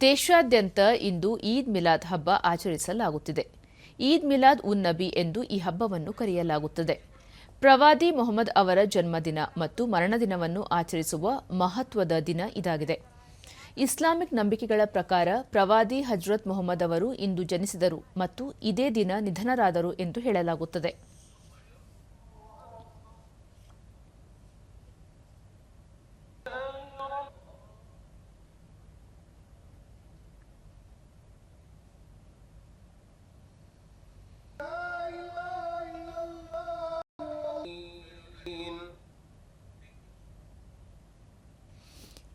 ದೇಶಾದ್ಯಂತ ಇಂದು ಈದ್ ಮಿಲಾದ್ ಹಬ್ಬ ಆಚರಿಸಲಾಗುತ್ತಿದೆ. ಈದ್ ಮಿಲಾದ್ ಉನ್ ನಬಿ ಎಂದು ಈ ಹಬ್ಬವನ್ನು ಕರೆಯಲಾಗುತ್ತದೆ. ಪ್ರವಾದಿ ಮೊಹಮ್ಮದ್ ಅವರ ಜನ್ಮದಿನ ಮತ್ತು ಮರಣದಿನವನ್ನು ಆಚರಿಸುವ ಮಹತ್ವದ ದಿನ ಇದಾಗಿದೆ. ಇಸ್ಲಾಮಿಕ್ ನಂಬಿಕೆಗಳ ಪ್ರಕಾರ ಪ್ರವಾದಿ ಹಜ್ರತ್ ಮೊಹಮ್ಮದ್ ಅವರು ಇಂದು ಜನಿಸಿದರು ಮತ್ತು ಇದೇ ದಿನ ನಿಧನರಾದರು ಎಂದು ಹೇಳಲಾಗುತ್ತದೆ.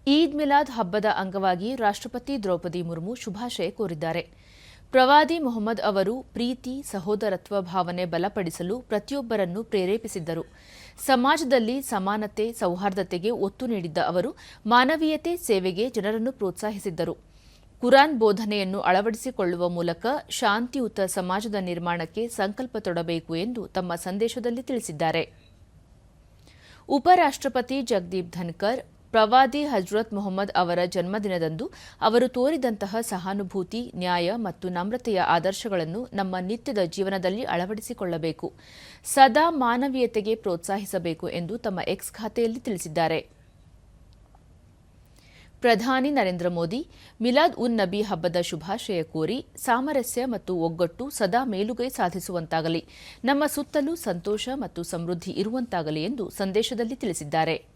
ಈದ್ ಮಿಲಾದ್ ಹಬ್ಬದ ಅಂಗವಾಗಿ ರಾಷ್ಟ್ರಪತಿ ದ್ರೌಪದಿ ಮುರ್ಮು ಶುಭಾಶಯ ಕೋರಿದ್ದಾರೆ. ಪ್ರವಾದಿ ಮೊಹಮ್ಮದ್ ಅವರು ಪ್ರೀತಿ, ಸಹೋದರತ್ವ ಭಾವನೆ ಬಲಪಡಿಸಲು ಪ್ರತಿಯೊಬ್ಬರನ್ನು ಪ್ರೇರೇಪಿಸಿದ್ದರು. ಸಮಾಜದಲ್ಲಿ ಸಮಾನತೆ, ಸೌಹಾರ್ದತೆಗೆ ಒತ್ತು ನೀಡಿದ್ದ ಅವರು ಮಾನವೀಯತೆ ಸೇವೆಗೆ ಜನರನ್ನು ಪ್ರೋತ್ಸಾಹಿಸಿದ್ದರು. ಕುರಾನ್ ಬೋಧನೆಯನ್ನು ಅಳವಡಿಸಿಕೊಳ್ಳುವ ಮೂಲಕ ಶಾಂತಿಯುತ ಸಮಾಜದ ನಿರ್ಮಾಣಕ್ಕೆ ಸಂಕಲ್ಪ ತೊಡಬೇಕು ಎಂದು ತಮ್ಮ ಸಂದೇಶದಲ್ಲಿ ತಿಳಿಸಿದ್ದಾರೆ. ಉಪರಾಷ್ಟ್ರಪತಿ ಜಗದೀಪ್ ಧನ್ಕರ್ ಪ್ರವಾದಿ ಹಜ್ರತ್ ಮೊಹಮ್ಮದ್ ಅವರ ಜನ್ಮದಿನದಂದು ಅವರು ತೋರಿದಂತಹ ಸಹಾನುಭೂತಿ, ನ್ಯಾಯ ಮತ್ತು ನಮ್ರತೆಯ ಆದರ್ಶಗಳನ್ನು ನಮ್ಮ ನಿತ್ಯದ ಜೀವನದಲ್ಲಿ ಅಳವಡಿಸಿಕೊಳ್ಳಬೇಕು. ಸದಾ ಮಾನವೀಯತೆಗೆ ಪ್ರೋತ್ಸಾಹಿಸಬೇಕು ಎಂದು ತಮ್ಮ ಎಕ್ಸ್ ಖಾತೆಯಲ್ಲಿ ತಿಳಿಸಿದ್ದಾರೆ. ಪ್ರಧಾನಿ ನರೇಂದ್ರ ಮೋದಿ, ಮಿಲಾದ್ ಉನ್ ನಬಿ ಹಬ್ಬದ ಶುಭಾಶಯ ಕೋರಿ ಸಾಮರಸ್ಯ ಮತ್ತು ಒಗ್ಗಟ್ಟು ಸದಾ ಮೇಲುಗೈ ಸಾಧಿಸುವಂತಾಗಲಿ. ನಮ್ಮ ಸುತ್ತಲೂ ಸಂತೋಷ ಮತ್ತು ಸಮೃದ್ಧಿ ಇರುವಂತಾಗಲಿ ಎಂದು ಸಂದೇಶದಲ್ಲಿ ತಿಳಿಸಿದ್ದಾರೆ.